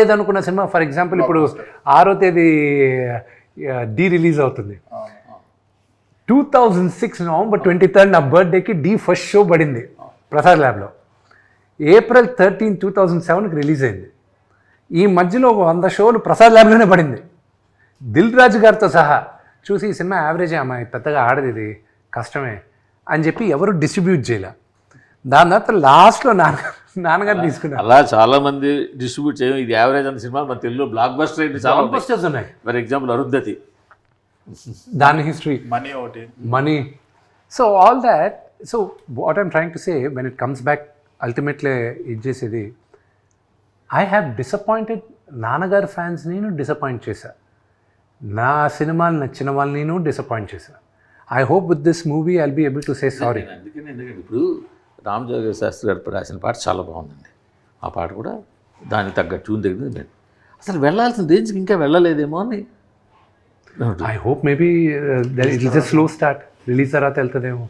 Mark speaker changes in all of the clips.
Speaker 1: లేదనుకున్న cinema for example ఇప్పుడు ఆరో తేదీ డి రిలీజ్ అవుతుంది. Two thousand six November twenty third నా బర్త్డేకి డి ఫస్ట్ షో పడింది ప్రసాద్ ల్యాబ్లో. ఏప్రిల్ థర్టీన్ టూ థౌజండ్ సెవెన్కి రిలీజ్ అయింది. ఈ మధ్యలో ఒక వంద షోలు ప్రసాద్ ల్యాబ్లోనే పడింది. దిల్ రాజు గారితో సహా చూసి ఈ సినిమా యావరేజ్ అమ్మాయి పెద్దగా ఆడది ఇది కష్టమే అని చెప్పి ఎవరు డిస్ట్రిబ్యూట్ చేయలే. దాని తర్వాత లాస్ట్లో నాన్న నాన్నగారు తీసుకున్నారు
Speaker 2: అలా చాలా మంది డిస్ట్రిబ్యూట్ చేయడం. ఇది యావరేజ్ అన్న సినిమా మన తెలుగులో బ్లాక్ బస్టర్ అయితే చాలా ఉన్నాయి.
Speaker 1: Blockbusters ఉన్నాయి.
Speaker 2: ఫర్ ఎగ్జాంపుల్ అరుంధతి
Speaker 1: దాని హిస్టరీ
Speaker 3: మనీ ఒకటి.
Speaker 1: Money. So all that. So what I'm trying to say when it comes back, ultimately it చేసేది ఐ హ్యావ్ డిసప్పాయింటెడ్ నాన్నగారు ఫ్యాన్స్ నేను డిసప్పాయింట్ చేశా. నా సినిమాలు నచ్చిన వాళ్ళని నేను డిసప్పాయింట్ చేశా. I hope with this movie I'll be able to say sorry
Speaker 2: అందుకని ఎందుకంటే ఇప్పుడు రామజోగ శాస్త్రి గారు రాసిన పాట చాలా బాగుందండి. ఆ పాట కూడా దానికి తగ్గ ట్యూన్ దగ్గర నేను అసలు వెళ్ళాల్సిన రేంజ్కి ఇంకా వెళ్ళలేదేమో అని.
Speaker 1: I hope maybe it is slow start release తర్వాత వెళ్తుందేమో.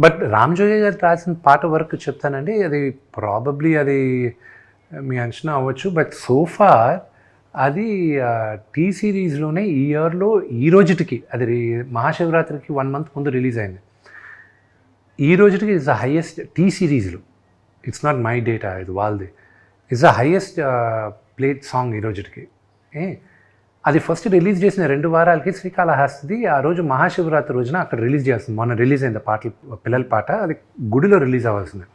Speaker 1: బట్ రామ్ జోగి గారు రాసిన పాట వరకు చెప్తానండి. అది ప్రాబబ్లీ అది మీ అంచనా అవ్వచ్చు. బట్ సోఫార్ అది టీ సిరీస్లోనే ఈ ఇయర్లో ఈ రోజుటికి అది మహాశివరాత్రికి వన్ మంత్ ముందు రిలీజ్ అయింది. ఈ రోజుటికి ఇట్స్ ద హైయెస్ట్ టీ సిరీస్లు ఇట్స్ నాట్ మై డేటా ఇది వాళ్ళది. It's the highest played song ఈ రోజుటికి ఏ? అది ఫస్ట్ రిలీజ్ చేసిన రెండు వారాలకి శ్రీకాళహస్తిది ఆ రోజు మహాశివరాత్రి రోజున అక్కడ రిలీజ్ చేస్తుంది మొన్న రిలీజ్ అయింది పాటలు పిల్లల పాట. అది గుడిలో రిలీజ్ అవ్వాల్సింది.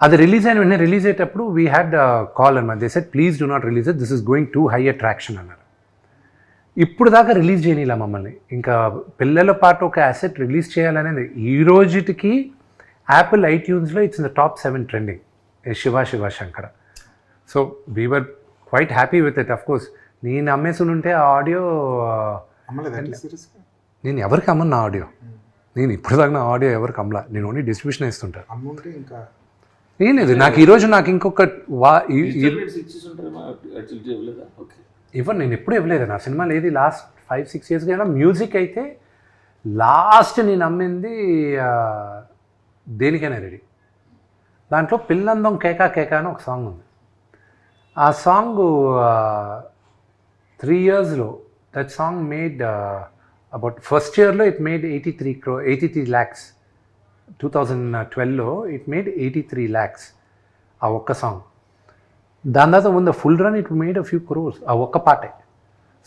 Speaker 1: అది రిలీజ్ అయిన వెంటనే రిలీజ్ అయ్యేటప్పుడు వీ హ్యాడ్ కాల్ అనమాట they said please do not release this is going to high attraction అన్నారు. ఇప్పుడు దాకా రిలీజ్ చేయనిలా మమ్మల్ని. ఇంకా పిల్లల పాట ఒక అసెట్ రిలీజ్ చేయాలనేది ఈ రోజుటికి Apple ఐట్యూన్స్లో it's the top seven trending. Shiva Shiva Shankara. So we were quite happy with it of course నేను అమ్మేసి ఉంటే ఆ ఆడియో నేను ఎవరికి అమ్మను నా ఆడియో? నేను ఇప్పుడు దాకా నా ఆడియో ఎవరికి అమ్మలా? నేను ఓన్లీ డిస్ట్రిబ్యూషన్ ఇస్తుంటాను ఏం లేదు నాకు ఈరోజు నాకు ఇంకొక వా ఈ- నేను ఎప్పుడు ఇవ్వలేదు. నా సినిమాలు ఏది లాస్ట్ ఫైవ్ సిక్స్ ఇయర్స్ అయినా మ్యూజిక్ అయితే లాస్ట్ నేను అమ్మింది దేనికైనా రెడీ. దాంట్లో పిల్లందం కేకా కేకా అని ఒక సాంగ్ ఉంది. ఆ సాంగ్ త్రీ ఇయర్స్లో that song made about first ఇయర్లో it made eighty three crore eighty three lakhs two thousand ట్వెల్వ్లో it made eighty three lakhs ఆ ఒక్క సాంగ్ దాని తర్వాత ఉన్న full run it made a few crores ఆ ఒక్క పాటే.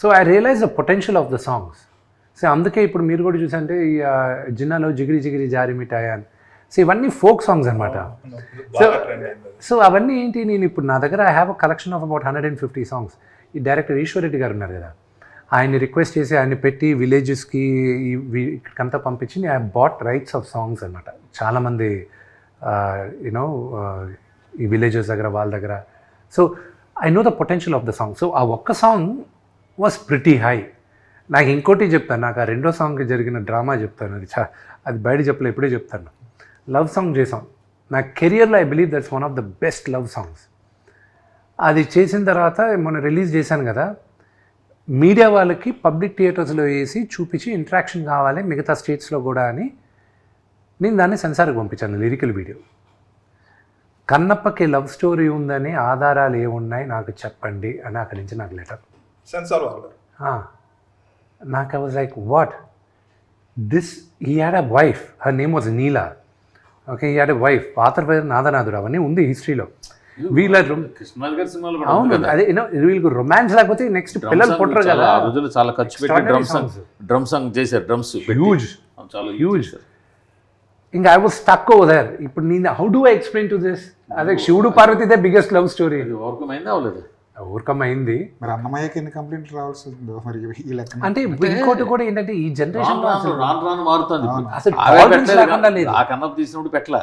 Speaker 1: So I realize the potential of the songs so అందుకే ఇప్పుడు మీరు కూడా చూసంటే ఈ జిన్నాలో జిగిరి జిగిరి జారి మిఠాయి అని సో ఇవన్నీ ఫోక్ సాంగ్స్ అనమాట సో సో అవన్నీ ఏంటి నేను ఇప్పుడు నా దగ్గర I have a collection of about hundred and fifty songs ఈ డైరెక్టర్ ఈశ్వర్ రెడ్డి గారు ఉన్నారు కదా. ఆయన్ని రిక్వెస్ట్ చేసి ఆయన్ని పెట్టి విలేజెస్కి ఇక్కడికంతా పంపించి I bought rights of songs అనమాట చాలామంది యూనో ఈ విలేజెస్ దగ్గర వాళ్ళ దగ్గర so I know the potential of the song so ఆ ఒక్క సాంగ్ వాస్ ప్రిటీ హై నాకు ఇంకోటి చెప్తాను. నాకు ఆ రెండో సాంగ్కి జరిగిన డ్రామా చెప్తాను. అది చా అది బయట చెప్పలే ఇప్పుడే చెప్తాను. లవ్ సాంగ్ చేసాం నా కెరియర్లో I believe that's one of the best love songs అది చేసిన తర్వాత మొన్న రిలీజ్ చేశాను కదా. మీడియా వాళ్ళకి పబ్లిక్ థియేటర్స్లో వేసి చూపించి ఇంట్రాక్షన్ కావాలి మిగతా స్టేట్స్లో కూడా అని నేను దాన్ని సెన్సార్కి పంపించాను లిరికల్ వీడియో కన్నప్పకి లవ్ స్టోరీ ఉందని ఆధారాలు ఏమున్నాయి నాకు చెప్పండి అని అక్కడి నుంచి నాకు లెటర్
Speaker 3: సెన్సార్
Speaker 1: నాకు I was like what this he had a wife her name was Neela okay he had a wife పాత్ర పేరు నాదనాథుడు. అవన్నీ ఉంది హిస్టరీలో వీళ్ళ అవును అదే యూనో వీళ్ళకి రొమాన్స్ లేకపోతే నెక్స్ట్ పిల్లలు పుట్టరు
Speaker 2: చాలా
Speaker 1: కదా.
Speaker 2: ఆ రోజుల్లో చాలా ఖర్చు పెట్టి డ్రమ్ సాంగ్ డ్రమ్ సాంగ్ చేశారు డ్రమ్స్
Speaker 1: హ్యూజ్
Speaker 2: చాలా
Speaker 1: హ్యూజ్ ఇంకా I was stuck over there ఇప్పుడు నేను how do I explain to this అదే శివుడు పార్వతిదే బిగ్గెస్ట్ లవ్ స్టోరీ
Speaker 2: ఓవర్కమ్ అయిందా అవ్వలేదు?
Speaker 1: ఓవర్కమ్ అయింది
Speaker 3: మరి అన్నమయ్యకి ఎన్ని కంప్లైంట్లు రావాల్సి ఉందో మరి ఈ లెక్క
Speaker 1: అంటే ఇంకోటి కూడా ఏంటంటే ఈ జనరేషన్
Speaker 2: రాను రాను మారుతుంది.
Speaker 1: అసలు.
Speaker 2: ఆ కన్నప్ప తీసినప్పుడు పెట్టలే.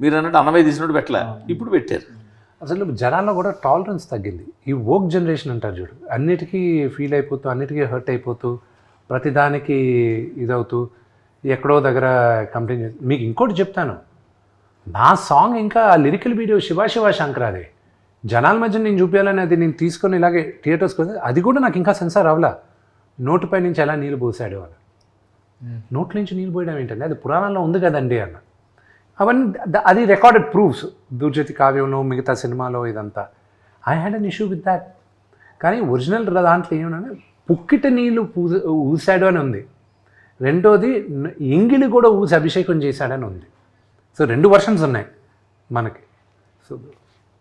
Speaker 2: మీరు అన్నట్టు అన్నమయ్య తీసినప్పుడు పెట్టలే. ఇప్పుడు పెట్టారు.
Speaker 1: అసలు జనాల్లో కూడా టాలరెన్స్ తగ్గింది. ఈ వోక్ జనరేషన్ అంటారు చూడు. అన్నిటికీ ఫీల్ అయిపోతూ అన్నిటికీ హర్ట్ అయిపోతూ ప్రతిదానికి ఇదవుతూ ఎక్కడో దగ్గర కంప్లైంట్ మీకు ఇంకోటి చెప్తాను. నా సాంగ్ ఇంకా ఆ లిరికల్ వీడియో శివ శివ శంకరాది. జనాల మధ్య నేను చూపించాలని అది నేను తీసుకొని ఇలాగే థియేటర్స్కి వస్తే అది కూడా నాకు ఇంకా సెన్సార్ అవలా నోటిపై నుంచి ఎలా నీళ్ళు పోసాడు అని. నోట్ల నుంచి నీళ్ళు పోయడం ఏంటండి? అది పురాణాల్లో ఉంది కదండి అన్న. అవన్నీ అది రికార్డెడ్ ప్రూఫ్స్ దుర్జతి కావ్యంలో మిగతా సినిమాలో ఇదంతా. I had an issue with that కానీ ఒరిజినల్ దాంట్లో ఏమన్నా పుక్కిట నీళ్ళు పూజ ఊసాడు అని ఉంది. రెండోది ఎంగిలి కూడా ఊసి అభిషేకం చేశాడని ఉంది. సో రెండు వర్షన్స్ ఉన్నాయి మనకి. So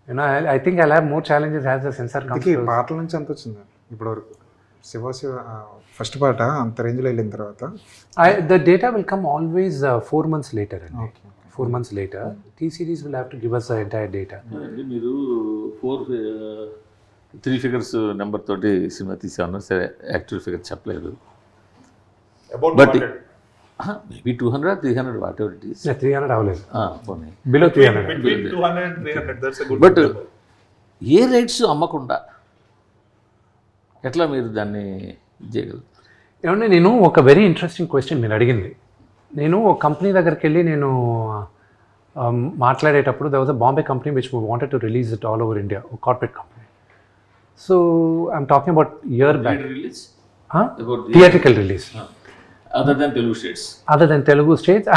Speaker 1: you know I think I have more challenges has the censor
Speaker 3: ఇంతకీ పాటల నుంచి ఎంత వచ్చింది? ఇప్పటి వరకు శివ శివ ఫస్ట్ పాట అంత రేంజ్లో వెళ్ళిన తర్వాత?
Speaker 1: Data will come always uh, four months later. అండి. later, T series will have to give us the entire data.
Speaker 2: అంటే మీరు ఫోర్ త్రీ ఫిగర్స్ నెంబర్ తోటి సినిమా తీసాను సరే యాక్చువల్ ఫిగర్ చెప్పలేదు. But maybe two hundred three hundred whatever it is
Speaker 1: Yeah, 300 అవ్వలేదు.
Speaker 2: పోనీ.
Speaker 1: Below three hundred
Speaker 4: Between 200 and 300, that's a good
Speaker 2: but. A rights అమ్మకుండా ఎట్లా మీరు దాన్ని చేయగలరు?
Speaker 1: ఏమంటే నేను ఒక వెరీ ఇంట్రెస్టింగ్ క్వశ్చన్ మీరు అడిగింది. నేను ఒక కంపెనీ దగ్గరికి వెళ్ళి నేను మాట్లాడేటప్పుడు the was a Bombay company which wanted to release it all over India corporate company so I'm talking about year back
Speaker 2: release
Speaker 1: theatrical release
Speaker 2: other than Telugu states
Speaker 1: other than Telugu states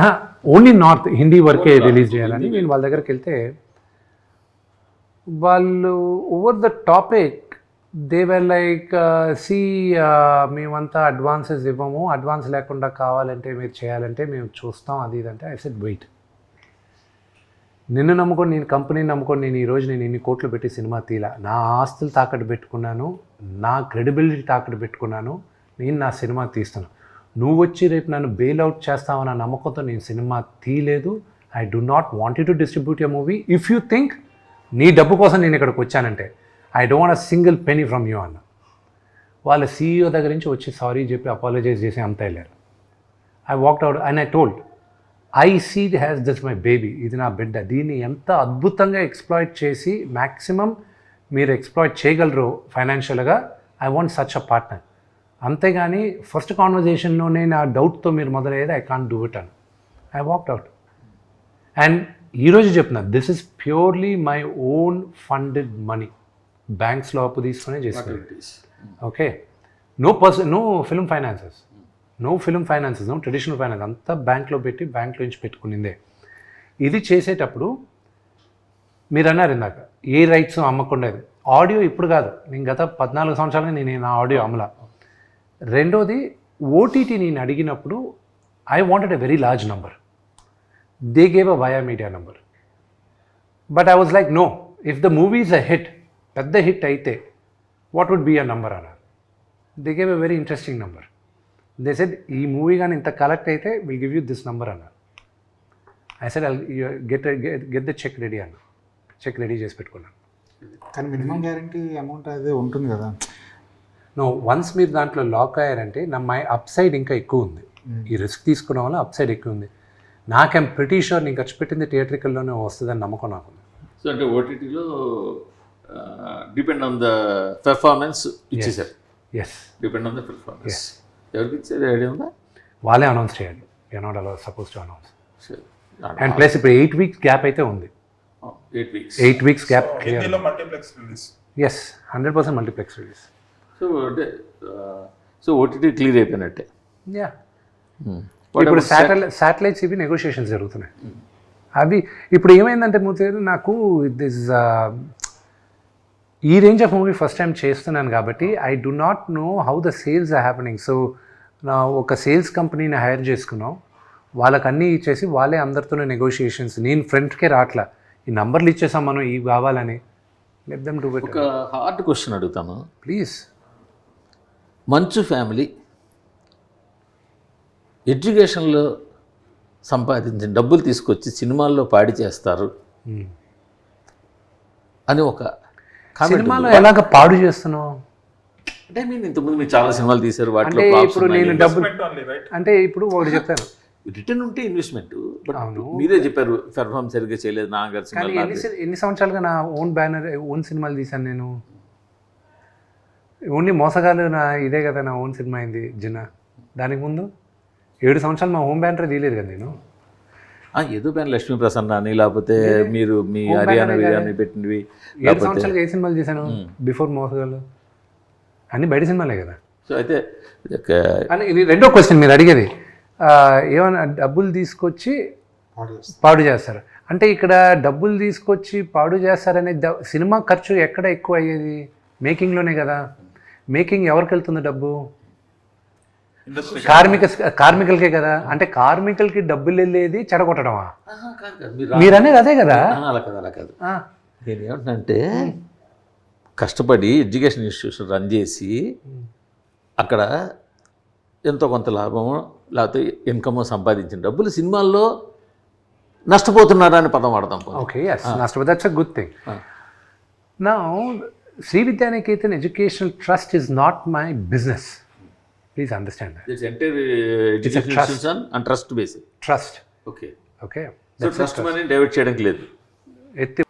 Speaker 1: only north Hindi వరకే release చేయాలని నేను వాళ్ళ దగ్గరికి వెళ్తే వాళ్ళు over the topic they were like see మేమంతా advances ఇవ్వము advance లేకుండా కావాలంటే మీరు చేయాలంటే మేము చూస్తాం అది ఇది అంటే ఐ సెడ్ వెయిట్ నిన్ను నమ్ముకొని నేను కంపెనీని నమ్ముకొని నేను ఈరోజు నేను ఇన్ని కోట్లు పెట్టి సినిమా తీలా నా ఆస్తులు తాకట్టు పెట్టుకున్నాను నా క్రెడిబిలిటీ తాకట్టు పెట్టుకున్నాను నేను నా సినిమా తీస్తాను. నువ్వు వచ్చి రేపు నన్ను బెయిల్ అవుట్ చేస్తావన్న నమ్మకంతో నేను సినిమా తీయలేదు. I do not want to distribute your movie if you think నీ డబ్బు కోసం నేను ఇక్కడికి వచ్చానంటే I don't want a single penny from you అన్న. వాళ్ళ సీఈఓ దగ్గర నుంచి వచ్చి సారీ చెప్పి అపాలజైజ్ చేసి అంత వెళ్ళారు. I walked out and I told I see has this my baby ఇది నా బిడ్డ. దీన్ని ఎంత అద్భుతంగా ఎక్స్ప్లాయిట్ చేసి మ్యాక్సిమం మీరు ఎక్స్ప్లాయిట్ చేయగలరు ఫైనాన్షియల్గా I want such a partner అంతేగాని ఫస్ట్ కాన్వర్జేషన్లోనే నా డౌట్తో మీరు మొదలయ్యేది ఐ కాంట్ డూ ఇట్ అని. ఐ వాక్డ్ అవుట్ అండ్ ఈరోజు చెప్తున్నా this is purely my own funded money బ్యాంక్స్లో అప్పు తీసుకునే చేసుకున్నాను okay no person no film finances no film finances no traditional finance అంతా బ్యాంక్లో పెట్టి బ్యాంక్లో నుంచి పెట్టుకునిందే. ఇది చేసేటప్పుడు మీరు అన్నారు ఇందాక ఏ రైట్స్ అమ్మకుండేది ఆడియో ఇప్పుడు కాదు. నేను గత పద్నాలుగు సంవత్సరాలుగా నేను నా ఆడియో అమల. రెండోది ఓటీటీ నేను అడిగినప్పుడు I wanted a very large number they gave a via media number but I was like no if the movie is a hit పెద్ద హిట్ అయితే what would be a number అన్నారు. They gave a very interesting number they said ఈ movie కానీ ఇంత collect అయితే will give you this number అన్నారు. I said get get the cheque ready అన్న check ready చేసి పెట్టుకున్నాను.
Speaker 3: కానీ మినిమం గ్యారంటీ అమౌంట్ అదే ఉంటుంది కదా.
Speaker 1: నో వన్స్ మీరు దాంట్లో లాక్ అయ్యారంటే నా మై అప్ సైడ్ ఇంకా ఎక్కువ ఉంది. ఈ రిస్క్ తీసుకున్న వల్ల అప్ సైడ్ ఎక్కువ ఉంది. నాకేం ప్రిటీ షూర్ నేను ఖర్చు పెట్టింది థియేట్రికల్లోనే వస్తుందని నమ్మకం నాకు
Speaker 2: సో అంటే ఓటీటీలో డిపెండ్ ఆన్ ద పెర్ఫార్మెన్స్ ఇచ్చేసారు
Speaker 1: yes
Speaker 2: depend on the performance ఎవరికి ఇచ్చేది ఐడియా ఉందా?
Speaker 1: వాళ్ళే అనౌన్స్ చేయాలి. యూనాట్ అలా సపోజ్ టు అనౌన్స్
Speaker 2: సరే
Speaker 1: అండ్ ప్లస్ ఇప్పుడు ఎయిట్ వీక్స్ గ్యాప్ అయితే ఉంది.
Speaker 2: Eight weeks
Speaker 1: eight weeks gap yes hundred percent multiplex release
Speaker 2: so అంటే సో ఓటీటీ క్లియర్ అయిపోయినట్టే.
Speaker 1: యా.
Speaker 2: Hmm.
Speaker 1: ఇప్పుడు శాటిలైట్ శాటిలైట్స్ ఇవి నెగోషియేషన్స్ జరుగుతున్నాయి. అవి ఇప్పుడు ఏమైందంటే గారు నాకు దిస్ ఈ range of movie first time చేస్తున్నాను కాబట్టి I do not know how the sales are happening so నా ఒక సేల్స్ కంపెనీని హైర్ చేసుకున్నాం. వాళ్ళకి అన్నీ ఇచ్చేసి వాళ్ళే అందరితోనే నెగోషియేషన్స్ నేను ఫ్రెండ్కే రాట్లా. ఈ నంబర్లు ఇచ్చేసాం మనం ఇవి కావాలని. లెట్ దెమ్
Speaker 2: ఒక హార్డ్ క్వశ్చన్ అడుగుతాను.
Speaker 1: ప్లీజ్
Speaker 2: మంచు ఫ్యామిలీ ఎడ్యుకేషన్లో సంపాదించిన డబ్బులు తీసుకొచ్చి సినిమాల్లో పాడి చేస్తారు అని ఒక
Speaker 1: సినిమాలో. ఎలాగ పాడు చేస్తున్నావు
Speaker 2: అంటే మీరు ఇంతకుముందు మీరు చాలా సినిమాలు తీశారు వాటిలో
Speaker 1: అంటే ఇప్పుడు. నేను డబ్బులు అంటే ఇప్పుడు ఒకటి చెప్తాను
Speaker 2: రిటర్న్ ఉంటే ఇన్వెస్ట్మెంట్ బట్
Speaker 1: అవును.
Speaker 2: మీరే చెప్పారు పెర్ఫార్మ్ సరిగ్గా చేయలేదు
Speaker 1: కానీ ఎన్ని సి- ఎన్ని సంవత్సరాలుగా నా ఓన్ బ్యానర్ ఓన్ సినిమాలు తీశాను నేను ఓన్లీ మోసగాలు నా ఇదే కదా నా ఓన్ సినిమా అయింది జిన్న. దానికి ముందు ఏడు సంవత్సరాలు మా హోమ్ బ్యానర్ తీయలేదు కదా నేను.
Speaker 2: ఏదో పైన లక్ష్మీ ప్రసన్న అని లేకపోతే మీరు మీ హర్యానా కానీ పెట్టినవి
Speaker 1: ఏడు
Speaker 2: లేకపోతే
Speaker 1: సంవత్సరాలుగా ఏ సినిమాలు తీశాను? బిఫోర్ మోసగాలు అన్ని బయట సినిమాలే కదా.
Speaker 2: సో అయితే
Speaker 1: ఇది రెండో క్వశ్చన్ మీరు అడిగేది. ఆ, ఏమన్నా డబ్బులు తీసుకొచ్చి
Speaker 3: పాడు చేస్తారు.
Speaker 1: అంటే ఇక్కడ డబ్బులు తీసుకొచ్చి పాడు చేస్తారనే సినిమా ఖర్చు ఎక్కడ ఎక్కువ అయ్యేది? మేకింగ్లోనే కదా. మేకింగ్ ఎవరికి వెళ్తుంది డబ్బు?
Speaker 4: ఇండస్ట్రీ
Speaker 1: కార్మిక కార్మికులకే కదా. అంటే కార్మికులకి డబ్బులు వెళ్ళేది చెడగొట్టడమా?
Speaker 2: ఆహా, కాదు కాదు. మీరు
Speaker 1: మీరు అనేది అదే కదా.
Speaker 2: అలా కాదు అలా కాదు.
Speaker 1: ఆ,
Speaker 2: నేను ఏమంటున్నానంటే కష్టపడి ఎడ్యుకేషన్ ఇన్స్టిట్యూషన్ రన్ చేసి అక్కడ ఎంతో కొంత లాభం లేకపోతే ఇన్కమ్ సంపాదించిన డబ్బులు సినిమాల్లో నష్టపోతున్నారా అని పదం వాడతాం పోనీ.
Speaker 1: ఓకే నష్టపోతే good thing
Speaker 2: Ah.
Speaker 1: Sree Vidyanikethan educational trust is not my business. Please understand
Speaker 2: It's entire
Speaker 1: trust.
Speaker 2: Trust base
Speaker 1: trust
Speaker 2: okay
Speaker 1: okay
Speaker 2: so trust money divert చేయడానికి లేదు.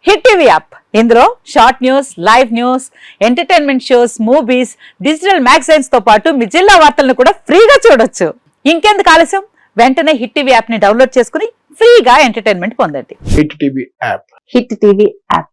Speaker 5: హిట్ టీవీ యాప్ ఇందులో short news live news entertainment shows movies digital మ్యాగజైన్స్తో పాటు మీ జిల్లా వార్తలను కూడా ఫ్రీగా చూడొచ్చు. ఇంకెందుకు ఆలస్యం? వెంటనే హిట్ టీవీ యాప్ని డౌన్లోడ్ చేసుకుని ఫ్రీగా ఎంటర్టైన్మెంట్ పొందండి.
Speaker 6: Hit TV app
Speaker 5: hit TV app